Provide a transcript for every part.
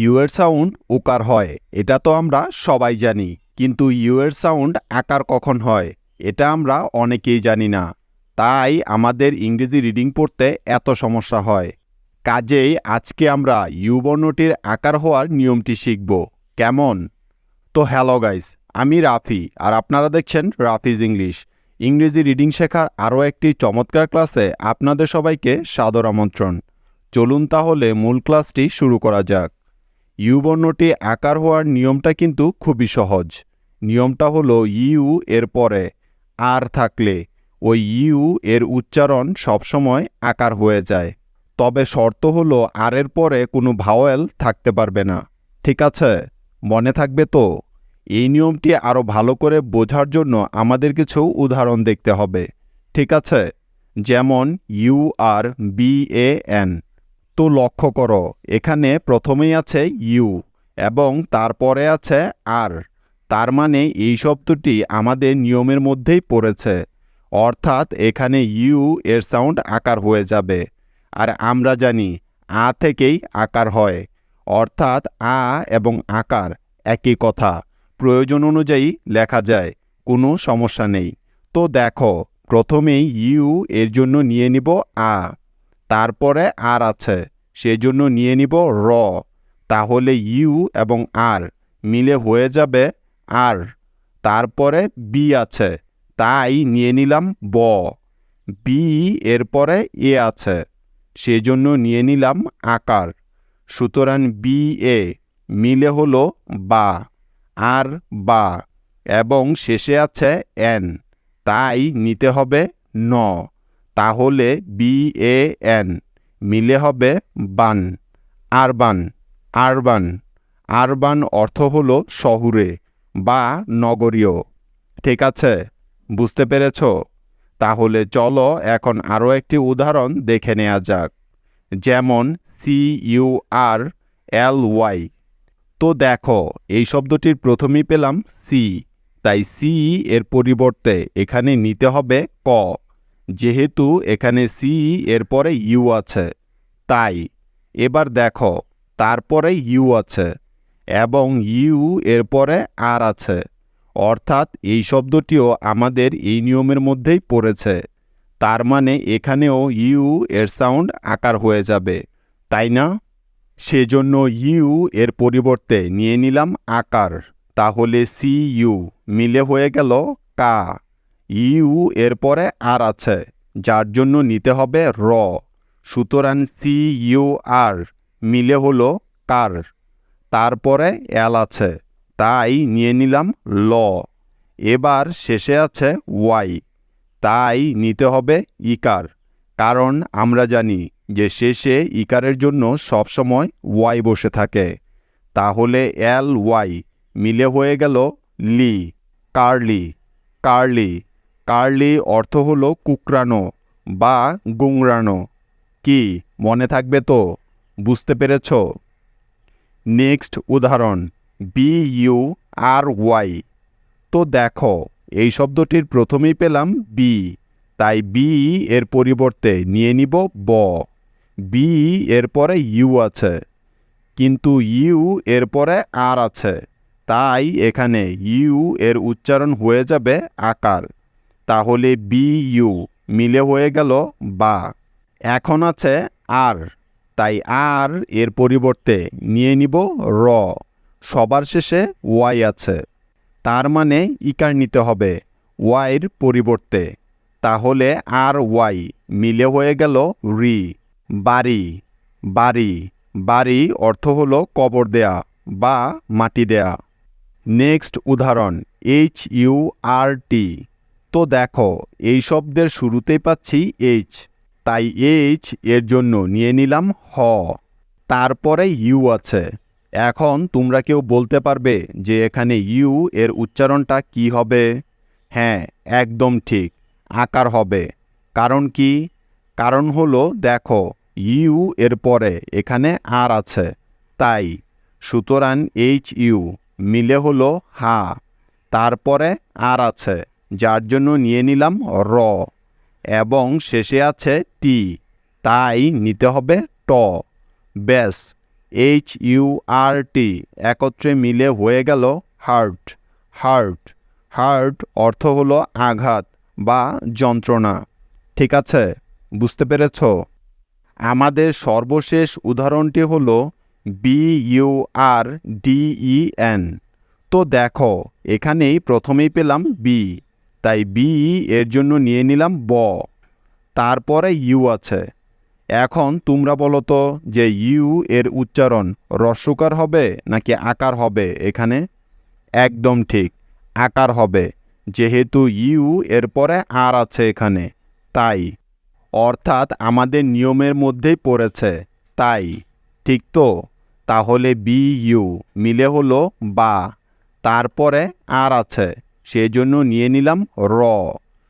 You এর sound ওকার হয়, এটা তো আমরা সবাই জানি, কিন্তু ইউ এর সাউন্ড আকার কখন হয়, এটা আমরা অনেকেই জানি না। তাই আমাদের ইংরেজি রিডিং পড়তে এত সমস্যা হয়। কাজেই আজকে আমরা ইউ বর্ণটির আকার হওয়ার নিয়মটি শিখব। কেমন? তো হ্যালো গাইস, আমি রাফি, আর আপনারা দেখছেন রাফিজ ইংলিশ। ইংরেজি রিডিং শেখার আরও একটি চমৎকার ক্লাসে আপনাদের সবাইকে সাদর আমন্ত্রণ। চলুন তাহলে মূল ক্লাসটি শুরু করা যাক। ইউ বর্ণটি আকার হওয়ার নিয়মটা কিন্তু খুবই সহজ। নিয়মটা হলো ইউ এর পরে আর থাকলে, ওই ইউ এর উচ্চারণ সবসময় আকার হয়ে যায়। তবে শর্ত হলো আর এর পরে কোনো ভাওয়েল থাকতে পারবে না। ঠিক আছে? মনে থাকবে তো? এই নিয়মটি আরও ভালো করে বোঝার জন্য আমাদের কিছু উদাহরণ দেখতে হবে। ঠিক আছে? যেমন U R B A N. তো লক্ষ্য করো। এখানে প্রথমেই আছে ইউ এবং তারপরে আছে আর। তার মানে এই শব্দটি আমাদের নিয়মের মধ্যেই পড়েছে। অর্থাৎ এখানে ইউ এর সাউন্ড আকার হয়ে যাবে। আর আমরা জানি আ থেকেই আকার হয়। অর্থাৎ আ এবং আকার একই কথা। প্রয়োজন অনুযায়ী লেখা যায়, কোনো সমস্যা নেই। তো দেখো, প্রথমেই ইউ এর জন্য নিয়ে নিব আ। তারপরে আর আছে। সেজন্য নিয়ে নিব র। তাহলে ইউ এবং আর মিলে হয়ে যাবে আর। তারপরে বি আছে, তাই নিয়ে নিলাম ব। বি এরপরে এ আছে, সেজন্য নিয়ে নিলাম আকার। সুতরাং বি এ মিলে হলো বা, আর বা, এবং শেষে আছে এন, তাই নিতে হবে ন। তাহলে বি এ এন। মিলে হবে বান, আরবান আরবান। আরবান অর্থ হল শহুরে বা নগরীয়। ঠিক আছে? বুঝতে পেরেছ? তাহলে চলো এখন আরও একটি উদাহরণ দেখে নেওয়া যাক। যেমন C U R L Y তো দেখো, এই শব্দটির প্রথমেই পেলাম সি তাই সি এর পরিবর্তে এখানে নিতে হবে ক। যেহেতু এখানে সি এর পরে ইউ আছে। তাই। এবার দেখো তারপরে ইউ আছে এবং ইউ এর পরে আর আছে। অর্থাৎ এই শব্দটিও আমাদের এই নিয়মের মধ্যেই পড়েছে। তার মানে এখানেও ইউ এর সাউন্ড আকার হয়ে যাবে, তাই না? সেজন্য ইউ এর পরিবর্তে নিয়ে নিলাম আকার, তাহলে সি ইউ মিলে হয়ে গেল কা। ইউ এর পরে আর আছে, যার জন্য নিতে হবে র। সুতরাং সি ইউ আর মিলে হলো কার তারপরে এল আছে। তাই নিয়ে নিলাম ল। এবার শেষে আছে ওয়াই। তাই নিতে হবে ইকার। কারণ আমরা জানি যে শেষে ইকারের জন্য সবসময় ওয়াই বসে থাকে। তাহলে এল ওয়াই মিলে হয়ে গেল লি। কার্লি। কার্লি। কার্লি অর্থ হলো কুকরানো বা গুংরানো কি মনে থাকবে তো? বুঝতে পেরেছ? নেক্সট উদাহরণ, বি ইউ আর ওয়াই। তো দেখো, এই শব্দটির প্রথমেই পেলাম বি তাই বি এর পরিবর্তে নিয়ে নিব ব। বি এর পরে ইউ আছে, কিন্তু ইউ এর পরে আর আছে, তাই এখানে ইউ এর উচ্চারণ হয়ে যাবে আকার। তাহলে বি ইউ মিলে হয়ে গেল বা। এখন আছে আর, তাই আর এর পরিবর্তে নিয়ে নিব র। সবার শেষে ওয়াই আছে। তার মানে ইকার নিতে হবে, ওয়াইয়ের পরিবর্তে। তাহলে আর ওয়াই মিলে হয়ে গেল রি। বাড়ি বাড়ি বাড়ি অর্থ হলো কবর দেয়া বা মাটি দেয়া। নেক্সট উদাহরণ, এইচ ইউ আর টি। তো দেখো, এই শব্দের শুরুতেই পাচ্ছি এইচ। তাই এইচ এর জন্য নিয়ে নিলাম হ। তারপরে ইউ আছে। এখন তোমরা কেউ বলতে পারবে যে এখানে ইউ এর উচ্চারণটা কি হবে? হ্যাঁ একদম ঠিক, আকার হবে। কারণ কি? কারণ হলো, দেখো ইউ এর পরে এখানে আর আছে। তাই, সুতরাং এইচ ইউ মিলে হলো হা। তারপরে আর আছে, যার জন্য নিয়ে নিলাম র। এবং শেষে আছে টি। তাই নিতে হবে ট। ব্যাস, এইচ ইউ আর টি। একত্রে মিলে হয়ে গেল হার্ট। হার্ট। হার্ট অর্থ হলো আঘাত বা যন্ত্রণা। ঠিক আছে? বুঝতে পেরেছ? আমাদের সর্বশেষ উদাহরণটি হল B U R D E N. তো দেখো, এখানেই প্রথমেই পেলাম বি। তাই বি এর জন্য নিয়ে নিলাম ব। তারপরে ইউ আছে। এখন তোমরা বলো তো যে ইউ এর উচ্চারণ রস্যকার হবে নাকি আকার হবে এখানে? একদম ঠিক, আকার হবে, যেহেতু ইউ এর পরে আর আছে এখানে, তাই। অর্থাৎ আমাদের নিয়মের মধ্যেই পড়েছে, তাই। ঠিক তো? তাহলে বি ইউ মিলে হলো বা, তারপরে আর আছে। সেজন্য নিয়ে নিলাম র।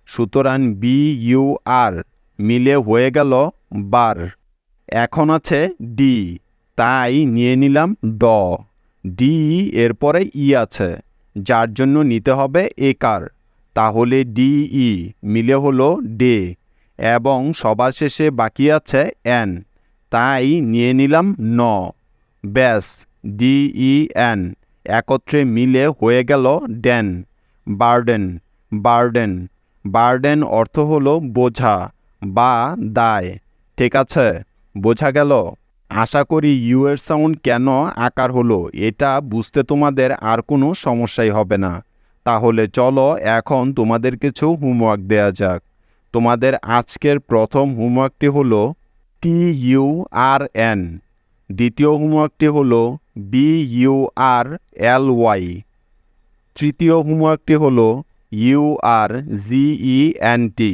সুতরাং বি ইউ আর মিলে হয়ে গেল বার। এখন আছে ডি তাই নিয়ে নিলাম ড। ডি এরপরে ই আছে, যার জন্য নিতে হবে একার। তাহলে ডি ই মিলে হলো ডে, এবং সবার শেষে বাকি আছে এন, তাই নিয়ে নিলাম ন। ব্যাস ডি ই, এন, একত্রে মিলে হয়ে গেল ডেন। বার্ডেন বার্ডেন বার্ডেন অর্থ হলো বোঝা বা দায়। ঠিক আছে, বোঝা গেল? আশা করি ইউ এর সাউন্ড কেন আকার হলো, এটা বুঝতে তোমাদের আর কোনো সমস্যাই হবে না। তাহলে চলো এখন তোমাদের কিছু হোমওয়ার্ক দেয়া যাক। তোমাদের আজকের প্রথম হোমওয়ার্কটি হলো টি ইউ আর এন। দ্বিতীয় হোমওয়ার্কটি হলো B U R L Y. তৃতীয় হোমওয়ার্কটি হল U R G E N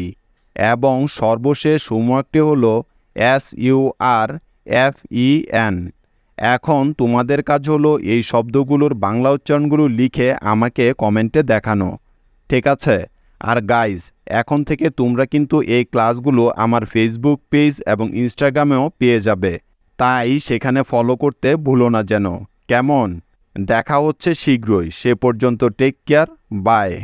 এবং সর্বশেষ হোমওয়ার্কটি হল S U R F E N এখন তোমাদের কাজ হলো এই শব্দগুলোর বাংলা উচ্চারণগুলো লিখে আমাকে কমেন্টে দেখানো, ঠিক আছে? আর গাইজ এখন থেকে তোমরা কিন্তু এই ক্লাসগুলো আমার ফেসবুক পেজ এবং ইনস্টাগ্রামেও পেয়ে যাবে। তাই সেখানে ফলো করতে ভুলো না যেন। কেমন? দেখা হচ্ছে শীঘ্রই। সে পর্যন্ত টেক কেয়ার বাই